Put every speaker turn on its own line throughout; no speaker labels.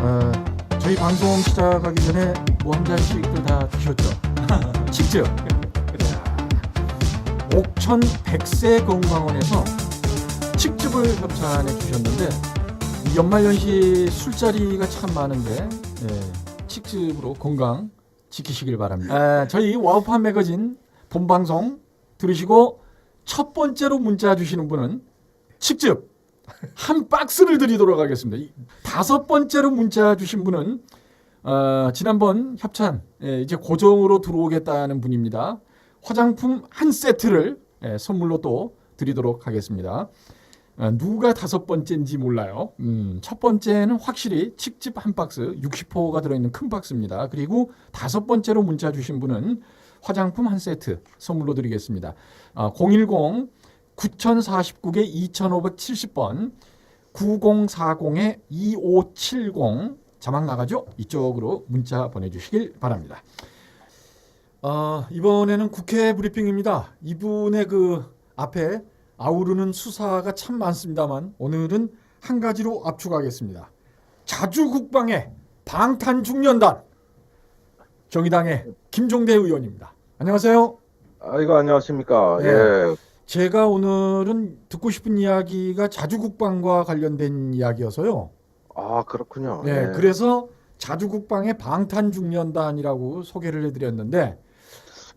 어, 저희 방송 시작하기 전에 뭐 한 잔씩들 다 드셨죠? 직접. 옥천 백세 건강원에서 칡즙을 협찬해 주셨는데 이 연말연시 술자리가 참 많은데 예, 칡즙으로 건강 지키시길 바랍니다. 아, 저희 와우판 매거진 본방송 들으시고 첫 번째로 문자 주시는 분은 칡즙 한 박스를 드리도록 하겠습니다. 이 다섯 번째로 문자 주신 분은 어, 지난번 협찬 예, 이제 고정으로 들어오겠다는 분입니다. 화장품 한 세트를 예, 선물로 또 드리도록 하겠습니다. 아, 누가 다섯 번째인지 몰라요. 음, 첫 번째는 확실히 칡즙 한 박스 60호가 들어있는 큰 박스입니다. 그리고 다섯 번째로 문자 주신 분은 화장품 한 세트 선물로 드리겠습니다. 아, 010 9049개 2570번 9040에 2570 자막 나가죠? 이쪽으로 문자 보내주시길 바랍니다. 아, 이번에는 국회 브리핑입니다. 이분의 그 앞에 아우르는 수사가 참 많습니다만 오늘은 한 가지로 압축하겠습니다. 자주국방의 방탄중년단 정의당의 김종대 의원입니다. 안녕하세요.
아이고 안녕하십니까.
예.
예.
제가 오늘은 듣고 싶은 이야기가 자주국방과 관련된 이야기여서요.
아 그렇군요.
네,
예.
그래서 자주국방의 방탄중년단이라고 소개를 해드렸는데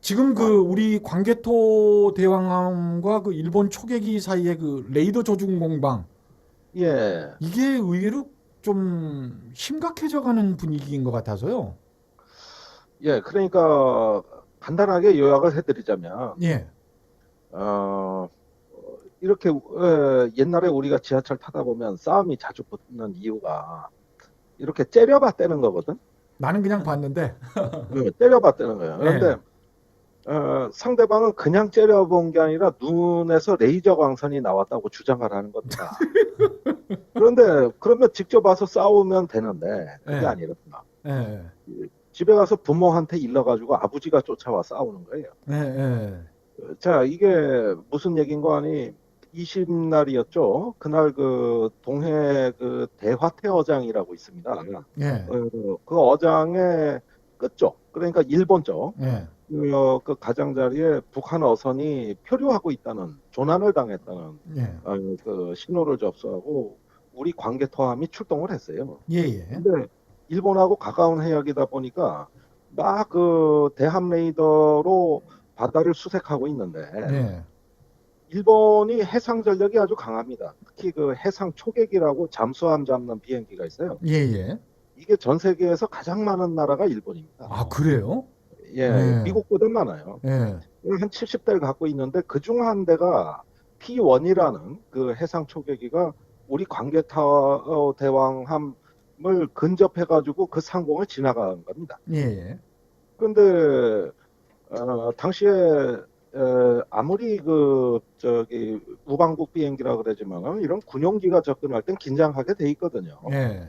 지금 그 우리 광개토 대왕함과 그 일본 초계기 사이의 그 레이더 조준 공방
예.
이게 의외로 좀 심각해져가는 분위기인 것 같아서요.
예. 그러니까 간단하게 요약을 해드리자면
예,
어 이렇게 어, 옛날에 우리가 지하철 타다 보면 싸움이 자주 붙는 이유가 이렇게 째려봤다는 거거든.
나는 그냥 봤는데.
예, 째려봤다는 거예요.
네.
그런데 어, 상대방은 그냥 째려본 게 아니라 눈에서 레이저 광선이 나왔다고 주장을 하는 겁니다. 그런데 그러면 직접 와서 싸우면 되는데 그게
네.
아니었구나.
예,
집에 가서 부모한테 일러가지고 아버지가 쫓아와 싸우는 거예요.
예, 예.
자, 이게 무슨 얘기인가 하니 20날이었죠. 그날 그 동해 그 대화태 어장이라고 있습니다.
예,
어, 그 어장의 끝쪽, 그러니까 일본 쪽,
예,
그, 어, 그 가장자리에 북한 어선이 표류하고 있다는 조난을 당했다는
예,
어, 그 신호를 접수하고 우리 관계토함이 출동을 했어요.
예, 예.
근데 일본하고 가까운 해역이다 보니까 막 그 대함 레이더로 바다를 수색하고 있는데
예.
일본이 해상 전력이 아주 강합니다. 특히 그 해상 초계기라고 잠수함 잡는 비행기가 있어요.
예, 예.
이게 전 세계에서 가장 많은 나라가 일본입니다.
아, 그래요?
예,
네.
미국보다 많아요.
예.
한 70대를 갖고 있는데 그 중 한 대가 P1이라는 그 해상 초계기가 우리 어, 대왕함을 근접해가지고 그 상공을 지나간 겁니다.
예, 예.
그런데 어, 당시에 에, 아무리 그 저기 우방국 비행기라 그러지만은 이런 군용기가 접근할 땐 긴장하게 돼 있거든요.
예.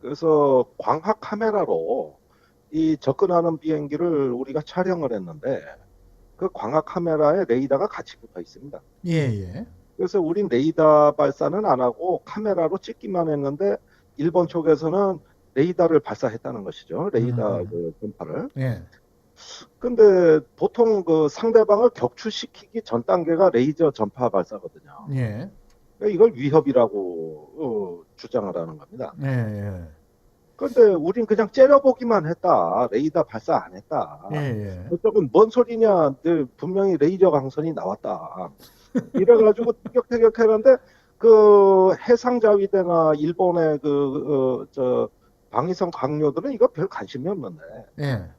그래서 광학 카메라로 이 접근하는 비행기를 우리가 촬영을 했는데 그 광학 카메라에 레이더가 같이 붙어 있습니다.
예, 예.
그래서 우린 레이더 발사는 안 하고 카메라로 찍기만 했는데 일본 쪽에서는 레이더를 발사했다는 것이죠. 레이더
음.
그 전파를.
예.
근데 보통 그 상대방을 격추시키기 전 단계가 레이저 전파 발사거든요.
예.
그러니까 이걸 위협이라고 어, 주장을 하는 겁니다.
예, 예.
그런데 우린 그냥 째려보기만 했다. 레이더 발사 안 했다.
예, 예.
저쪽은 뭔 소리냐? 늘 분명히 레이저 강선이 나왔다. 이래가지고 티격태격 했는데 그 해상자위대나 일본의 그저 방위성 강요들은 이거 별 관심이 없는데
예.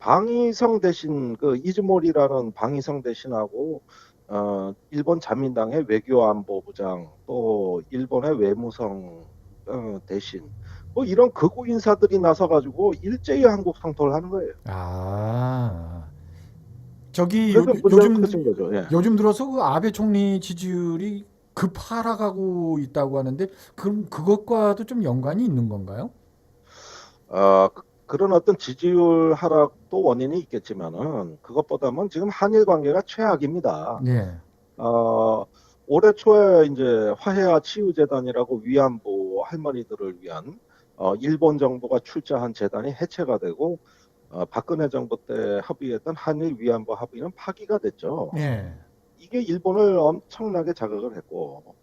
방위성 대신 그 이즈모리라는 방위성 대신하고 어 일본 자민당의 외교안보부장 또 일본의 외무성 어, 대신 뭐 이런 극우 인사들이 나서 가지고 일제히 한국 성토를 하는 거예요.
아. 저기 요, 요즘
거죠. 예.
요즘 들어서 그 아베 총리 지지율이 급 하락하고 있다고 하는데 그럼 그것과도 좀 연관이 있는 건가요?
어, 그- 그런 어떤 지지율 하락도 원인이 있겠지만은 그것보다는 지금 한일 관계가 최악입니다.
예.
어, 올해 초에 이제 화해와 치유재단이라고 위안부 할머니들을 위한 어, 일본 정부가 출자한 재단이 해체가 되고 어, 박근혜 정부 때 합의했던 한일 위안부 합의는 파기가 됐죠.
예.
이게 일본을 엄청나게 자극을 했고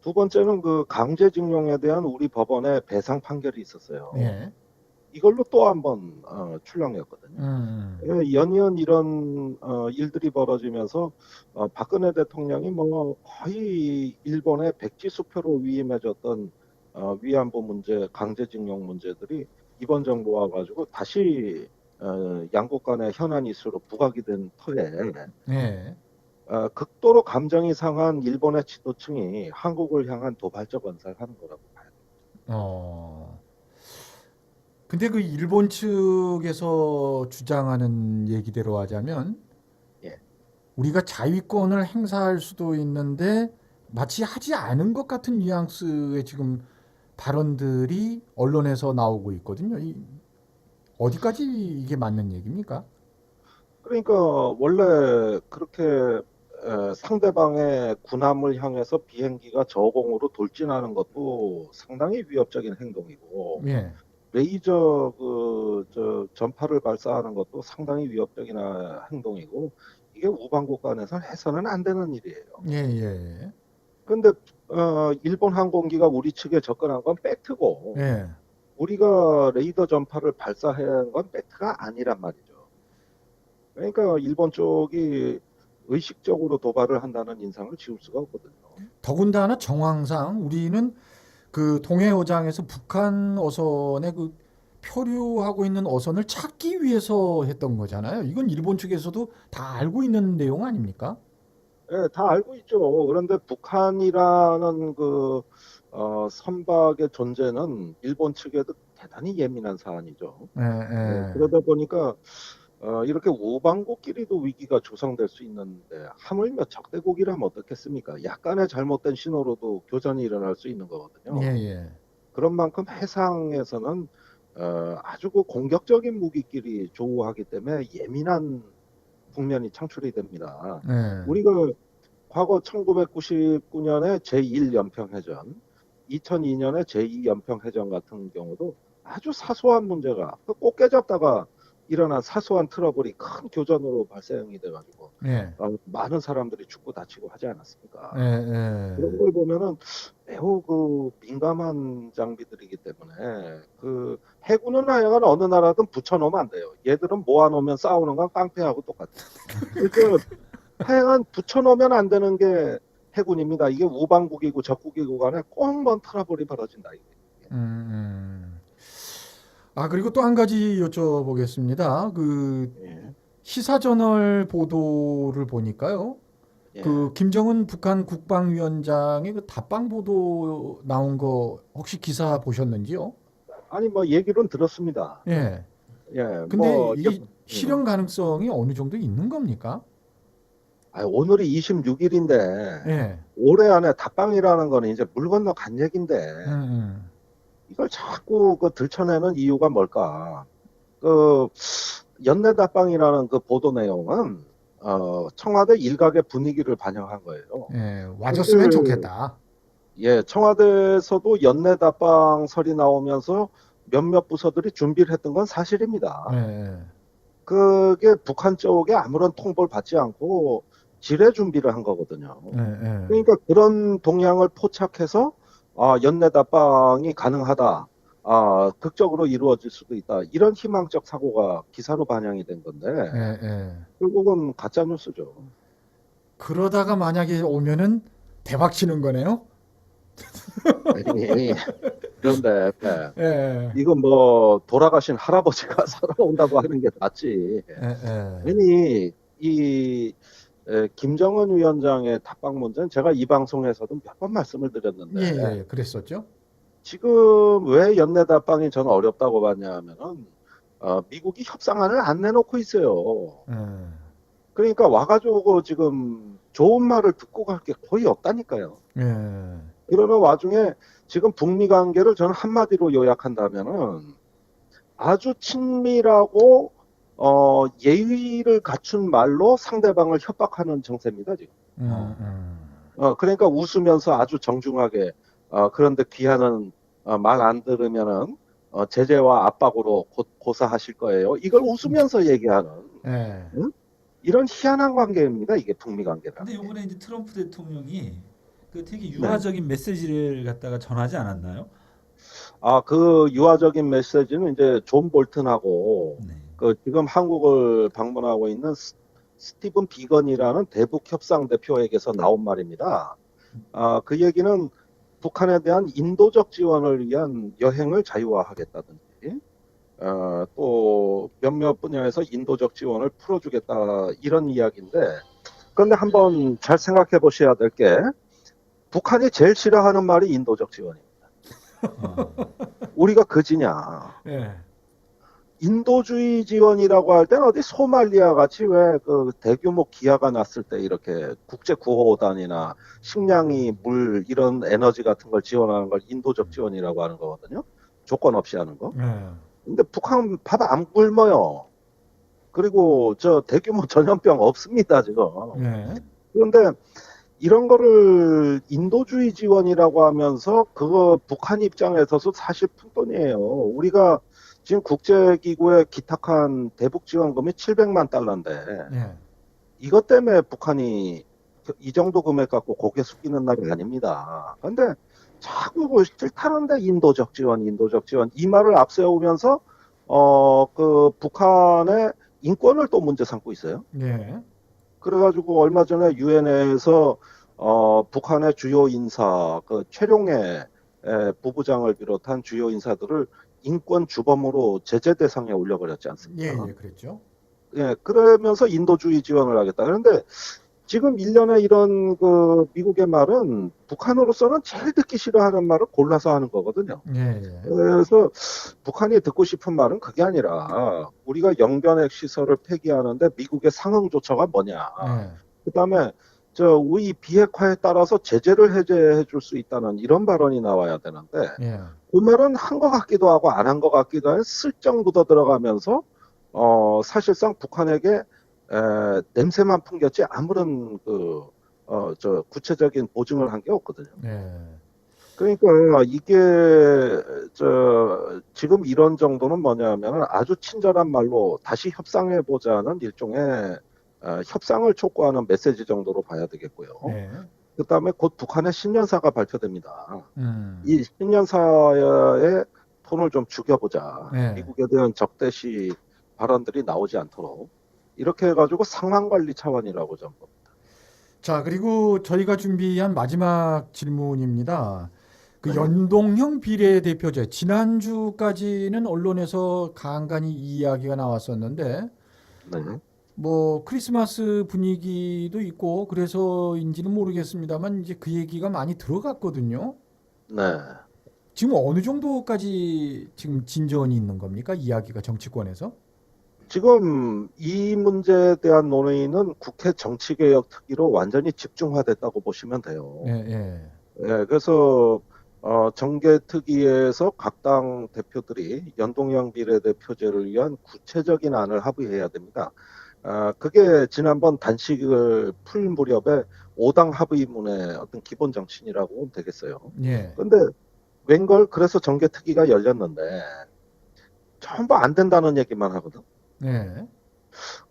두 번째는 그 강제징용에 대한 우리 법원의 배상 판결이 있었어요.
예.
이걸로 또 한번 어, 출렁였거든요.
음.
예, 연이은 이런 어, 일들이 벌어지면서 어, 박근혜 대통령이 뭐 거의 일본의 백지 수표로 위임해졌던 어, 위안부 문제, 강제징용 문제들이 이번 정부 와가지고 다시 어, 양국 간의 현안 이슈로 부각이 된 터에
예.
어, 극도로 감정이 상한 일본의 지도층이 한국을 향한 도발적 언사를 하는 거라고 봐요.
어. 근데 그 일본 측에서 주장하는 얘기대로 하자면
예.
우리가 자위권을 행사할 수도 있는데 마치 하지 않은 것 같은 뉘앙스의 지금 발언들이 언론에서 나오고 있거든요. 이 어디까지 이게 맞는 얘기입니까?
그러니까 원래 그렇게 에, 상대방의 군함을 향해서 비행기가 저공으로 돌진하는 것도 상당히 위협적인 행동이고
예.
레이저 그 저 전파를 발사하는 것도 상당히 위협적인 아, 행동이고 이게 우방 국 간에서는 해서는 안 되는 일이에요.
예, 예.
근데 어, 일본 항공기가 우리 측에 접근한 건 팩트고
예.
우리가 레이더 전파를 발사한 건 팩트가 아니란 말이죠. 그러니까 일본 쪽이 의식적으로 도발을 한다는 인상을 지울 수가 없거든요.
더군다나 정황상 우리는 그 동해오장에서 북한 어선의 그 표류하고 있는 어선을 찾기 위해서 했던 거잖아요. 이건 일본 측에서도 다 알고 있는 내용 아닙니까?
예, 다 알고 있죠. 그런데 북한이라는 그 어, 선박의 존재는 일본 측에도 대단히 예민한 사안이죠.
예,
예,
예.
그러다 보니까 어, 이렇게 우방국끼리도 위기가 조성될 수 있는데 하물며 적대국이라면 어떻겠습니까? 약간의 잘못된 신호로도 교전이 일어날 수 있는 거거든요.
예, 예.
그런 만큼 해상에서는 어, 아주 그 공격적인 무기끼리 조우하기 때문에 예민한 국면이 창출이 됩니다.
예.
우리가 과거 1999년에 제1연평해전, 2002년에 제2연평해전 같은 경우도 아주 사소한 문제가 그 꽃게 잡다가 일어난 사소한 트러블이 큰 교전으로 발생이 돼가지고
예.
어, 많은 사람들이 죽고 다치고 하지 않았습니까?
예, 예.
그런 걸 보면은 매우 그 민감한 장비들이기 때문에 그 해군은 하여간 어느 나라든 붙여놓으면 안 돼요. 얘들은 모아놓으면 싸우는 건 깡패하고 똑같아요. 그러니까 하여간 붙여놓으면 안 되는 게 해군입니다. 이게 우방국이고 적국이고 간에 꽁먼 트러블이 벌어진다. 이게.
음, 음. 아, 그리고 또 한 가지 여쭤보겠습니다. 그
예.
시사저널 보도를 보니까요.
예.
그 김정은 북한 국방위원장의 그 답방 보도 나온 거 혹시 기사 보셨는지요?
아니 뭐 얘기는 들었습니다.
예.
예.
근데 뭐이 실현 가능성이 어느 정도 있는 겁니까?
아, 오늘이 26일인데
예.
올해 안에 답방이라는 거는 이제 물 건너 간 얘긴데
음, 음.
이걸 자꾸 그 들춰내는 이유가 뭘까? 그 연내 답방이라는 그 보도 내용은 어, 청와대 일각의 분위기를 반영한 거예요.
예. 와줬으면
그-
좋겠다.
예, 청와대에서도 연내 답방설이 나오면서 몇몇 부서들이 준비를 했던 건 사실입니다.
예, 예.
그게 북한 쪽에 아무런 통보를 받지 않고 지뢰 준비를 한 거거든요.
예, 예.
그러니까 그런 동향을 포착해서 아, 연내 답방이 가능하다. 아, 극적으로 이루어질 수도 있다. 이런 희망적 사고가 기사로 반영이 된 건데
예, 예.
결국은 가짜 뉴스죠.
그러다가 만약에 오면은 대박 치는 거네요.
그런데 네.
예.
이건 뭐 돌아가신 할아버지가 살아온다고 하는 게 낫지.
예, 예.
괜히 이 에, 김정은 위원장의 답방 문제는 제가 이 방송에서도 몇 번 말씀을 드렸는데
예, 예. 그랬었죠.
지금 왜 연내 답방이 저는 어렵다고 봤냐 하면은 어, 미국이 협상안을 안 내놓고 있어요.
예.
그러니까 와가지고 지금 좋은 말을 듣고 갈 게 거의 없다니까요.
예.
그러는 와중에 지금 북미 관계를 저는 한마디로 요약한다면은 아주 친밀하고 어, 예의를 갖춘 말로 상대방을 협박하는 정세입니다 지금.
음, 음.
어, 그러니까 웃으면서 아주 정중하게 어, 그런데 귀하는 말안 들으면은 어, 제재와 압박으로 곧 고사하실 거예요. 이걸 웃으면서 얘기하는
예.
이런 희한한 관계입니다. 이게 북미 관계라.
근데 이번에 이제 트럼프 대통령이 그 되게
네.
유화적인 메시지를 갖다가 전하지 않았나요?
아, 그 유화적인 메시지는 이제 존 볼튼하고
네.
그 지금 한국을 방문하고 있는 스- 스티븐 비건이라는 대북 협상 대표에게서 나온 말입니다. 아, 그 얘기는 북한에 대한 인도적 지원을 위한 여행을 자유화하겠다든지, 어, 또 몇몇 분야에서 인도적 지원을 풀어주겠다 이런 이야기인데, 그런데 한번 잘 생각해 보셔야 될 게, 북한이 제일 싫어하는 말이 인도적 지원입니다.
어.
우리가 그지냐?
예.
인도주의 지원이라고 할 때는 어디 소말리아 같이 왜 그 대규모 기아가 났을 때 이렇게 국제 구호단이나 식량이 물 이런 에너지 같은 걸 지원하는 걸 인도적 지원이라고 하는 거거든요. 조건 없이 하는 거.
예.
근데 북한 밥 안 굶어요. 그리고 저 대규모 전염병 없습니다 지금.
예.
그런데 이런 거를 인도주의 지원이라고 하면서 그거 북한 입장에서도 사실 푼돈이에요. 우리가 지금 국제기구에 기탁한 대북 지원금이 700만 달러인데
예.
이것 때문에 북한이 그- 이 정도 금액 갖고 고개 숙이는 날이 아닙니다. 근데 자꾸 뭐 싫다는데 인도적 지원, 인도적 지원 이 말을 앞세우면서 어 그 북한의 인권을 또 문제 삼고 있어요.
예.
그래가지고 얼마 전에 유엔에서 어, 북한의 주요 인사, 그 최룡해 에, 부부장을 비롯한 주요 인사들을 인권 주범으로 제재 대상에 올려버렸지 않습니까?
예, 예, 그랬죠.
예, 그러면서 인도주의 지원을 하겠다. 그런데 지금 일련의 이런 그 미국의 말은 북한으로서는 제일 듣기 싫어하는 말을 골라서 하는 거거든요.
예, 예.
그래서 북한이 듣고 싶은 말은 그게 아니라 우리가 영변핵 시설을 폐기하는데 미국의 상응 조처가 뭐냐.
예.
그다음에 저 우리 비핵화에 따라서 제재를 해제해 줄 수 있다는 이런 발언이 나와야 되는데
예.
그 말은 한 것 같기도 하고 안 한 것 같기도 해 슬쩍 묻어 들어가면서 어 사실상 북한에게 에, 냄새만 풍겼지 아무런 그 어 저 구체적인 보증을 한 게 없거든요.
예.
그러니까 이게 저 지금 이런 정도는 뭐냐면은 아주 친절한 말로 다시 협상해 보자는 일종의 어, 협상을 촉구하는 메시지 정도로 봐야 되겠고요.
예.
그다음에 곧 북한의 신년사가 발표됩니다.
음.
이 신년사의 톤을 좀 죽여보자.
네.
미국에 대한 적대시 발언들이 나오지 않도록 이렇게 해가지고 상황 관리 차원이라고 좀 봅니다.
자, 그리고 저희가 준비한 마지막 질문입니다. 그
네.
연동형 비례대표제 지난주까지는 언론에서 간간히 이 이야기가 나왔었는데
네.
뭐 크리스마스 분위기도 있고 그래서인지는 모르겠습니다만 이제 그 얘기가 많이 들어갔거든요.
네.
지금 어느 정도까지 지금 진전이 있는 겁니까? 이야기가 정치권에서?
지금 이 문제에 대한 논의는 국회 정치개혁 특위로 완전히 집중화됐다고 보시면 돼요.
예, 예.
예, 그래서 어, 정개특위에서 각 당 대표들이 연동형 비례대표제를 위한 구체적인 안을 합의해야 됩니다. 아, 그게 지난번 단식을 풀 무렵에 5당 합의문의 어떤 기본 정신이라고 보면 되겠어요.
예.
근데 웬걸 그래서 정개특위가 열렸는데 전부 안 된다는 얘기만 하거든.
예.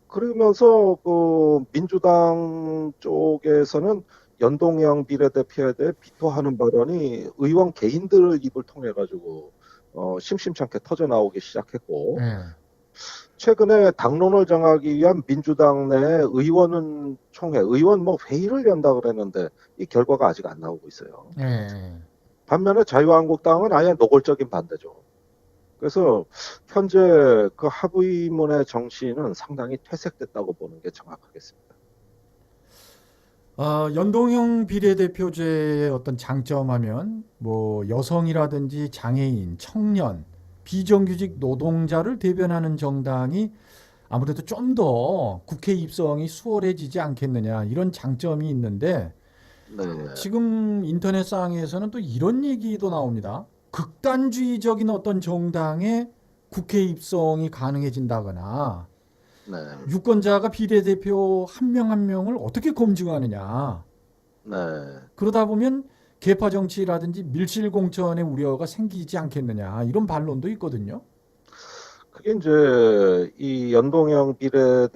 그러면서 그 민주당 쪽에서는 연동형 비례대표에 대해 비토하는 발언이 의원 개인들 입을 통해 가지고 어, 심심찮게 터져 나오기 시작했고
예.
최근에 당론을 정하기 위한 민주당 내 의원은 총회 의원 뭐 회의를 연다 그랬는데 이 결과가 아직 안 나오고 있어요.
예.
반면에 자유한국당은 아예 노골적인 반대죠. 그래서 현재 그 합의문의 정신은 상당히 퇴색됐다고 보는 게 정확하겠습니다.
아, 연동형 비례대표제의 어떤 장점하면 뭐 여성이라든지 장애인, 청년, 비정규직 노동자를 대변하는 정당이 아무래도 좀 더 국회 입성이 수월해지지 않겠느냐 이런 장점이 있는데
네.
지금 인터넷상에서는 또 이런 얘기도 나옵니다. 극단주의적인 어떤 정당의 국회 입성이 가능해진다거나
네.
유권자가 비례대표 한 명한 명을 어떻게 검증하느냐.
네.
그러다 보면 개파 정치라든지 밀실 공천의 우려가 생기지 않겠느냐 이런 반론도 있거든요.
그게 이제 이 연동형 비례대표제를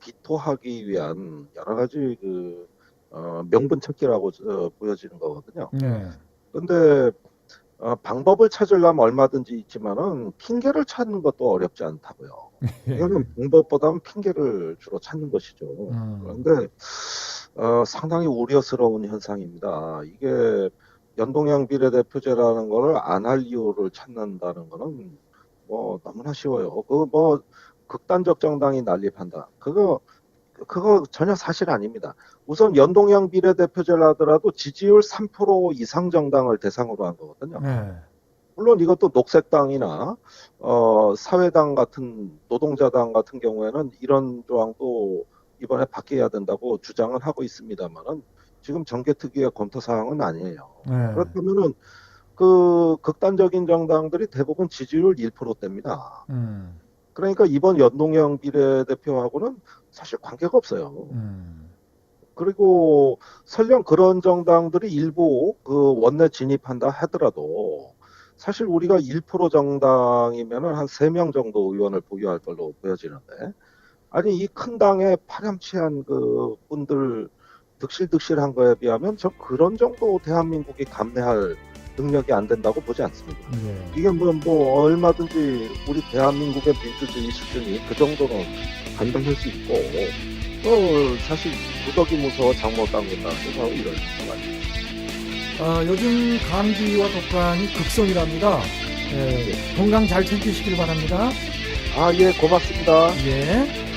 비토하기 위한 여러 가지 그 어, 명분 찾기라고 어, 보여지는 거거든요.
네.
근데 어, 방법을 찾으려면 얼마든지 있지만은 핑계를 찾는 것도 어렵지 않다고요. 이거는 방법보다는 핑계를 주로 찾는 것이죠.
음.
그런데 어, 상당히 우려스러운 현상입니다. 이게 연동형 비례대표제라는 거를 안 할 이유를 찾는다는 거는 뭐 너무나 쉬워요. 그 뭐 극단적 정당이 난립한다. 그거 그거 전혀 사실 아닙니다. 우선 연동형 비례대표제를 하더라도 지지율 3% 이상 정당을 대상으로 한 거거든요.
네.
물론 이것도 녹색당이나 어, 사회당 같은 노동자당 같은 경우에는 이런 조항도 이번에 바뀌어야 된다고 주장은 하고 있습니다만은 지금 정개특위의 검토 사항은 아니에요.
네.
그렇다면은 그 극단적인 정당들이 대부분 지지율 1%대입니다.
음.
그러니까 이번 연동형 비례대표하고는 사실 관계가 없어요.
음.
그리고 설령 그런 정당들이 일부 그 원내 진입한다 하더라도 사실 우리가 1% 정당이면은 한 3명 정도 의원을 보유할 걸로 보여지는데 아니 이 큰 당에 파렴치한 그 분들 득실득실한 거에 비하면 저 그런 정도 대한민국이 감내할 능력이 안 된다고 보지 않습니다.
예.
이게 뭐, 뭐 얼마든지 우리 대한민국의 민주주의 수준이 그 정도는 감당할 수 있고 또 사실 무덕이 무서워 장모 당근다 그래서 이런 상황이
아, 요즘 감기와 독감이 극성이랍니다. 예, 건강 잘 챙기시길 바랍니다.
아 예 고맙습니다.
예.